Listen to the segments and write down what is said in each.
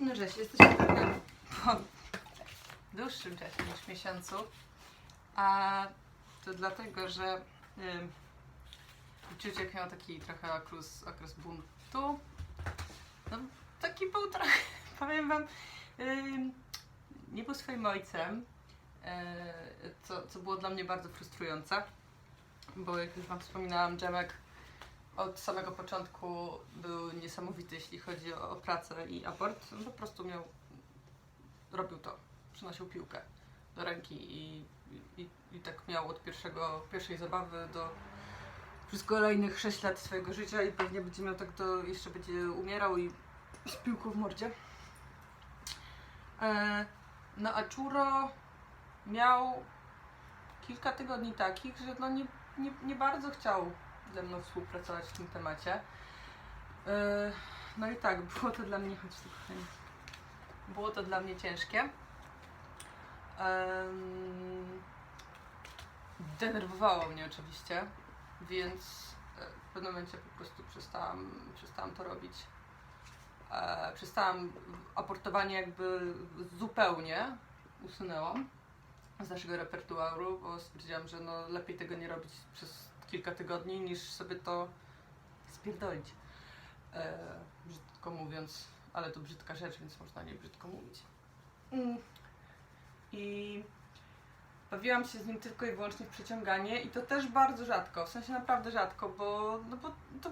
No cześć, jesteśmy trochę po dłuższym czasie niż miesiącu. A to dlatego, że ym, Ciuciek miał taki trochę okres, okres buntu. No, taki był trochę, powiem wam, ym, nie był swoim ojcem, yy, co, co było dla mnie bardzo frustrujące, bo jak już wam wspominałam, Dżemek od samego początku był niesamowity, jeśli chodzi o, pracę i abort. On po prostu miał, robił to, przynosił piłkę do ręki i, i, i tak miał od pierwszego, pierwszej zabawy do przez kolejnych 6 lat swojego życia i pewnie będzie miał tak do, jeszcze będzie umierał i z piłką w mordzie. E, no a Czuro miał kilka tygodni takich, że no nie, nie, nie bardzo chciał ze mną współpracować w tym temacie. Yy, No i tak, było to dla mnie, chodź tu. Było to dla mnie ciężkie. Denerwowało mnie oczywiście, więc e, w pewnym momencie po prostu przestałam, przestałam to robić. E, Przestałam aportowanie jakby zupełnie usunęłam z naszego repertuaru, bo stwierdziłam, że no lepiej tego nie robić przez kilka tygodni, niż sobie to spierdolić. E, brzydko mówiąc, ale to brzydka rzecz, więc można nie brzydko mówić. Mm. I bawiłam się z nim tylko i wyłącznie w przeciąganie i to też bardzo rzadko, w sensie naprawdę rzadko, bo, no bo to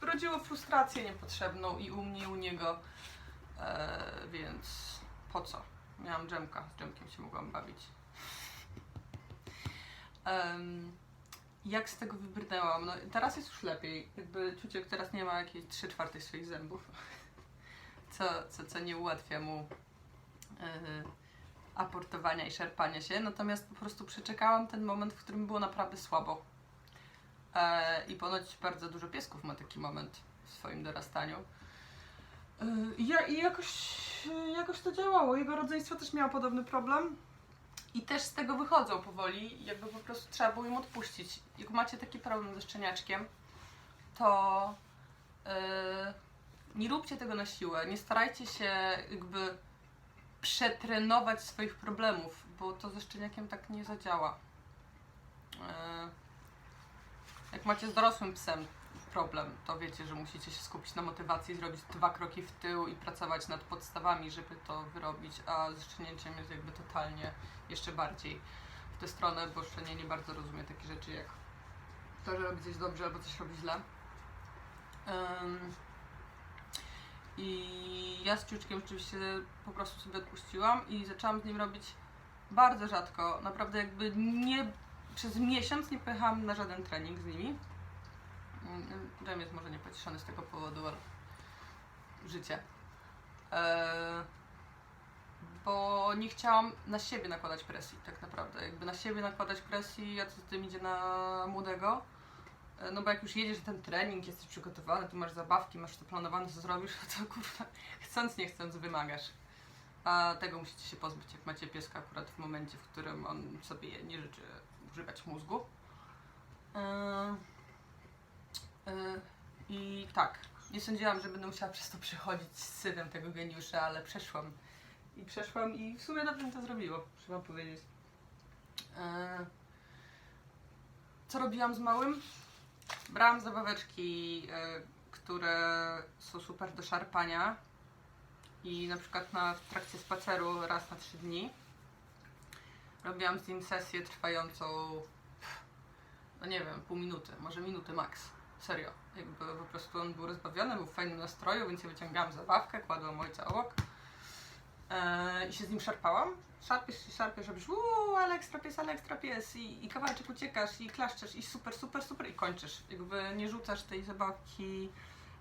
rodziło frustrację niepotrzebną i u mnie, i u niego, e, więc po co? Miałam dżemka, z dżemkiem się mogłam bawić. Em, jak z tego wybrnęłam? No, teraz jest już lepiej. Jakby Ciuciek teraz nie ma jakiejś 3 czwarte swoich zębów, co, co, co nie ułatwia mu yy, aportowania i szarpania się. Natomiast po prostu przeczekałam ten moment, w którym było naprawdę słabo. E, I ponoć bardzo dużo piesków ma taki moment w swoim dorastaniu. Yy, ja, i jakoś, jakoś to działało. Jego rodzeństwo też miało podobny problem. I też z tego wychodzą powoli, jakby po prostu trzeba było im odpuścić. Jak macie taki problem ze szczeniaczkiem, to yy, nie róbcie tego na siłę. Nie starajcie się jakby przetrenować swoich problemów, bo to ze szczeniakiem tak nie zadziała. Yy, jak macie z dorosłym psem problem, to wiecie, że musicie się skupić na motywacji, zrobić dwa kroki w tył i pracować nad podstawami, żeby to wyrobić, a z jest jakby totalnie jeszcze bardziej w tę stronę, bo szczenię nie bardzo rozumie takie rzeczy jak to, że robi coś dobrze albo coś robi źle. Ym, I ja z Ciuczkiem rzeczywiście po prostu sobie odpuściłam i zaczęłam z nim robić bardzo rzadko. Naprawdę jakby nie przez miesiąc nie pojechałam na żaden trening z nimi. Rem jest może niepocieszony z tego powodu, ale życie. Eee, bo nie chciałam na siebie nakładać presji, tak naprawdę. Jakby na siebie nakładać presji, a co z tym idzie na młodego. E, No bo jak już jedziesz na ten trening, jesteś przygotowany, tu masz zabawki, masz to planowane, co zrobisz, to kurwa, chcąc nie chcąc wymagasz. A tego musicie się pozbyć, jak macie pieska akurat w momencie, w którym on sobie nie życzy używać mózgu. Eee, I tak, nie sądziłam, że będę musiała przez to przechodzić z synem tego geniusza, ale przeszłam. I przeszłam i w sumie dobrze mi to zrobiło, trzeba powiedzieć. Eee, co robiłam z małym? Brałam zabaweczki, e, które są super do szarpania i na przykład na, w trakcie spaceru raz na trzy dni robiłam z nim sesję trwającą no nie wiem, pół minuty, może minuty max. Serio. Jakby po prostu on był rozbawiony, był w fajnym nastroju, więc ja wyciągałam zabawkę, kładłam ojca obok e, i się z nim szarpałam. Szarpiesz się, szarpiesz, robisz uuu, ale ekstra pies, ale pies i, i kawałeczek uciekasz i klaszczesz i super, super, super i kończysz. Jakby nie rzucasz tej zabawki,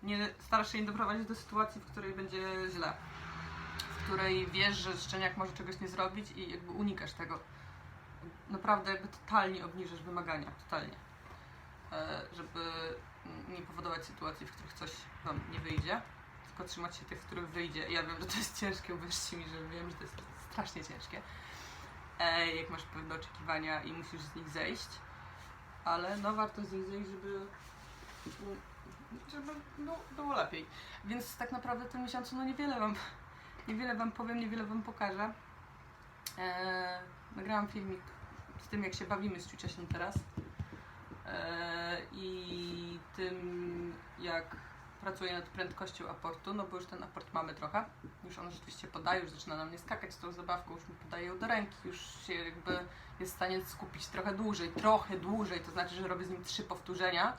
nie starasz się nie doprowadzić do sytuacji, w której będzie źle. W której wiesz, że szczeniak może czegoś nie zrobić i jakby unikasz tego. Naprawdę jakby totalnie obniżysz wymagania, totalnie. E, żeby nie powodować sytuacji, w których coś wam nie wyjdzie, tylko trzymać się tych, w których wyjdzie. Ja wiem, że to jest ciężkie, uwierzcie mi, że wiem, że to jest strasznie ciężkie. Jak masz pewne oczekiwania i musisz z nich zejść, ale no warto z nich zejść, żeby żeby było, było lepiej. Więc tak naprawdę w tym miesiącu no niewiele wam, niewiele wam powiem, niewiele wam pokażę. Eee, nagrałam filmik z tym, jak się bawimy z ciuciasiem teraz. Eee, I tym, jak pracuję nad prędkością aportu, no bo już ten aport mamy trochę. Już on rzeczywiście podaje, już zaczyna na mnie skakać z tą zabawką, już mi podaje ją do ręki, już się jakby jest w stanie skupić trochę dłużej, trochę dłużej, to znaczy, że robię z nim trzy powtórzenia,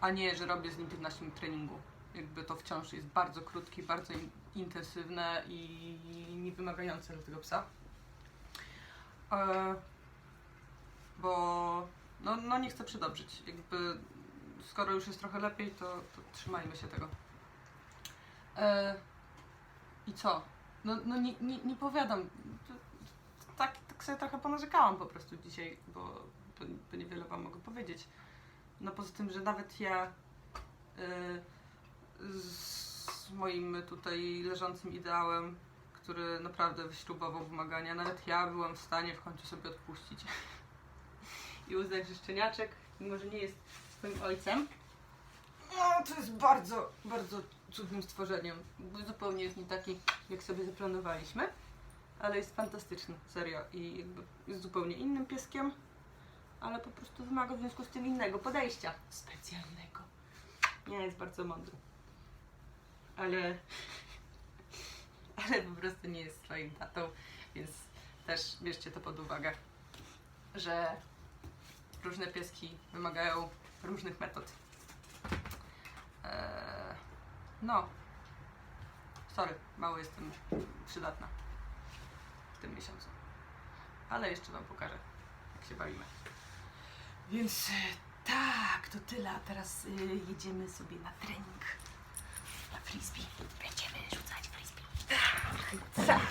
a nie, że robię z nim 15 minut treningu. Jakby to wciąż jest bardzo krótkie, bardzo in- intensywne i niewymagające dla tego psa. E, bo no, no nie chcę przedobrzyć. Jakby skoro już jest trochę lepiej, to, to trzymajmy się tego. E, I co? No, no nie, nie, nie powiadam. Tak, tak sobie trochę ponarzekałam po prostu dzisiaj, bo to, to niewiele wam mogę powiedzieć. No poza tym, że nawet ja y, z moim tutaj leżącym ideałem, który naprawdę wyśrubował wymagania, nawet ja byłam w stanie w końcu sobie odpuścić i uznać, że szczeniaczek, mimo że nie jest swoim ojcem, no to jest bardzo, bardzo cudnym stworzeniem. Bo Zupełnie jest nie taki, jak sobie zaplanowaliśmy, ale jest fantastyczny, serio. I jakby jest zupełnie innym pieskiem, ale po prostu wymaga w związku z tym innego podejścia specjalnego. Nie, jest bardzo mądry. Ale, ale po prostu nie jest swoim tatą, więc też bierzcie to pod uwagę, że różne pieski wymagają różnych metod. Eee, no, sorry, mało jestem przydatna w tym miesiącu. Ale jeszcze Wam pokażę, jak się bawimy. Więc e, tak, to tyle. A teraz e, jedziemy sobie na trening. Na frisbee. Będziemy rzucać frisbee. Tak.